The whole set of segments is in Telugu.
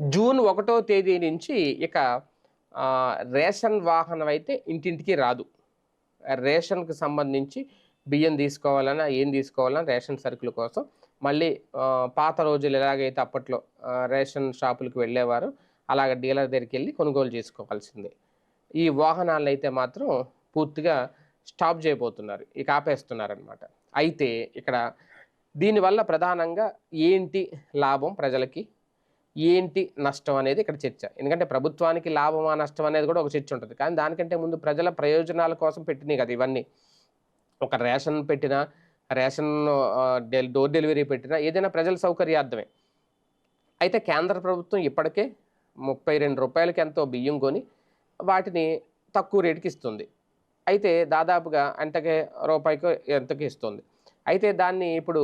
జూన్ ఒకటో తేదీ నుంచి ఇక రేషన్ వాహనం అయితే ఇంటింటికి రాదు. రేషన్కి సంబంధించి బియ్యం తీసుకోవాలన్నా ఏం తీసుకోవాలన్నా రేషన్ సరుకుల కోసం. మళ్ళీ పాత రోజులు ఎలాగైతే అప్పట్లో రేషన్ షాపులకు వెళ్ళేవారు అలాగ డీలర్ దగ్గరికి వెళ్ళి కొనుగోలు చేసుకోవాల్సిందే. ఈ వాహనాలను అయితే మాత్రం పూర్తిగా స్టాప్ చేయబోతున్నారు. ఇక ఆపేస్తున్నారు అనమాట అయితే ఇక్కడ దీనివల్ల ప్రధానంగా ఏంటి లాభం ప్రజలకి? ఏంటి నష్టం అనేది ఇక్కడ చర్చ. ఎందుకంటే ప్రభుత్వానికి లాభమా నష్టం అనేది కూడా ఒక చర్చ ఉంటుంది. కానీ దానికంటే ముందు ప్రజల ప్రయోజనాల కోసం పెట్టినాయి కదా ఇవన్నీ. ఒక రేషన్ పెట్టినా రేషన్ డెల్ డోర్ డెలివరీ పెట్టినా ఏదైనా ప్రజల సౌకర్యార్థమే. అయితే కేంద్ర ప్రభుత్వం ఇప్పటికే ముప్పై రెండు రూపాయలకి ఎంతో బియ్యం కొని వాటిని తక్కువ రేటుకి ఇస్తుంది. అయితే దాదాపుగా అంతకే రూపాయికి ఎంతకి ఇస్తుంది. అయితే దాన్ని ఇప్పుడు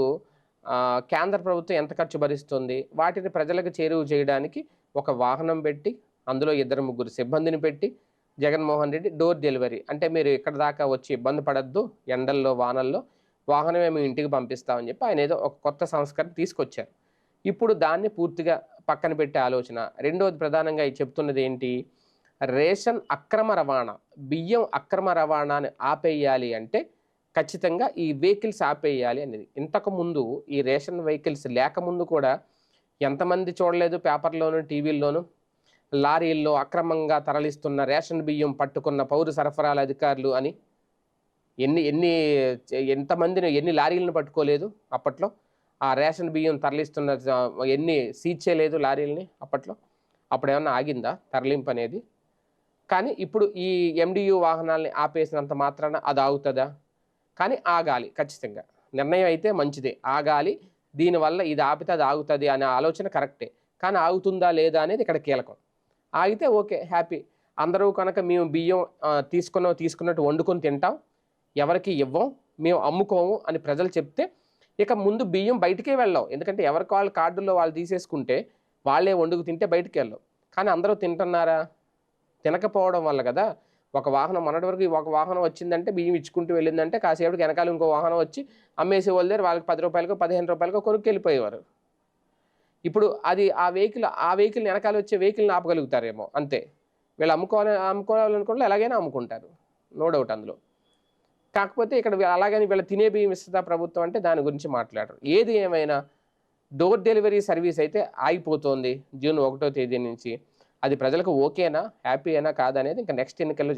కేంద్ర ప్రభుత్వం ఎంత ఖర్చు భరిస్తుంది? వాటిని ప్రజలకు చేరువ చేయడానికి ఒక వాహనం పెట్టి అందులో ఇద్దరు ముగ్గురు సిబ్బందిని పెట్టి జగన్మోహన్ రెడ్డి డోర్ డెలివరీ. అంటే మీరు ఇక్కడ దాకా వచ్చి ఇబ్బంది పడద్దు ఎండల్లో వానల్లో వాహనమే మీ ఇంటికి పంపిస్తామని చెప్పి ఆయన ఏదో ఒక కొత్త సంస్కరణ తీసుకొచ్చారు. ఇప్పుడు దాన్ని పూర్తిగా పక్కన పెట్టే ఆలోచన. రెండవది ప్రధానంగా చెప్తున్నది ఏంటి? రేషన్ అక్రమ రవాణా బియ్యం అక్రమ రవాణాని ఆపేయాలి అంటే ఖచ్చితంగా ఈ వెహికల్స్ ఆపేయాలి అనేది. ఇంతకు ముందు ఈ రేషన్ వెహికల్స్ లేకముందు కూడా ఎంతమంది చూడలేదు పేపర్లోను టీవీల్లోను? లారీల్లో అక్రమంగా తరలిస్తున్న రేషన్ బియ్యం పట్టుకున్న పౌర సరఫరాల అధికారులు అని? ఎన్ని ఎన్ని ఎంతమందిని ఎన్ని లారీలను పట్టుకోలేదు అప్పట్లో? ఆ రేషన్ బియ్యం తరలిస్తున్న ఎన్ని సీజ్ చేయలేదు లారీలని అప్పట్లో? అప్పుడు ఏమన్నా ఆగిందా తరలింపు అనేది? కానీ ఇప్పుడు ఈ ఎండియు వాహనాల్ని ఆపేసినంత మాత్రాన అది ఆగుతుందా? కానీ ఆగాలి ఖచ్చితంగా. నిర్ణయం అయితే మంచిదే. ఆగాలి దీనివల్ల ఇది ఆపితే అది ఆగుతుంది అనే ఆలోచన కరెక్టే. కానీ ఆగుతుందా లేదా అనేది ఇక్కడ కీలకం. ఆగితే ఓకే హ్యాపీ. అందరూ కనుక మేము బియ్యం తీసుకున్నాం తీసుకున్నట్టు వండుకొని తింటాం ఎవరికి ఇవ్వం మేము అమ్ముకోము అని ప్రజలు చెప్తే ఇక ముందు బియ్యం బయటికే వెళ్ళాం. ఎందుకంటే ఎవరికి వాళ్ళ కార్డుల్లో వాళ్ళు తీసేసుకుంటే వాళ్ళే వండుకు తింటే బయటికి వెళ్ళాం. కానీ అందరూ తింటున్నారా? తినకపోవడం వల్ల కదా ఒక వాహనం మొన్నటి వరకు ఒక వాహనం వచ్చిందంటే బియ్యం ఇచ్చుకుంటూ వెళ్ళిందంటే కాసేపటికి వెనకాల ఇంకో వాహనం వచ్చి అమ్మేసి వాళ్ళ దగ్గర వాళ్ళకి పది రూపాయలకు పదిహేను రూపాయలకు కొనుక్కెళ్ళిపోయేవారు. ఇప్పుడు అది ఆ వెహికల్ ఆ వెహికల్ వెనకాల వచ్చే వెహికల్ని ఆపగలుగుతారేమో అంతే. వీళ్ళు అమ్ముకోవాలి అమ్ముకోవాలనుకుంటే ఎలాగైనా అమ్ముకుంటారు. నో డౌట్ అందులో. కాకపోతే ఇక్కడ అలాగని వీళ్ళ తినే బియ్యం ఇస్తుందా ప్రభుత్వం అంటే దాని గురించి మాట్లాడరు. ఏది ఏమైనా డోర్ డెలివరీ సర్వీస్ అయితే ఆగిపోతుంది జూన్ ఒకటో తేదీ నుంచి. అది ప్రజలకు ఓకేనా హ్యాపీ అయినా కాదనేది ఇంకా నెక్స్ట్ ఎన్నికల్లో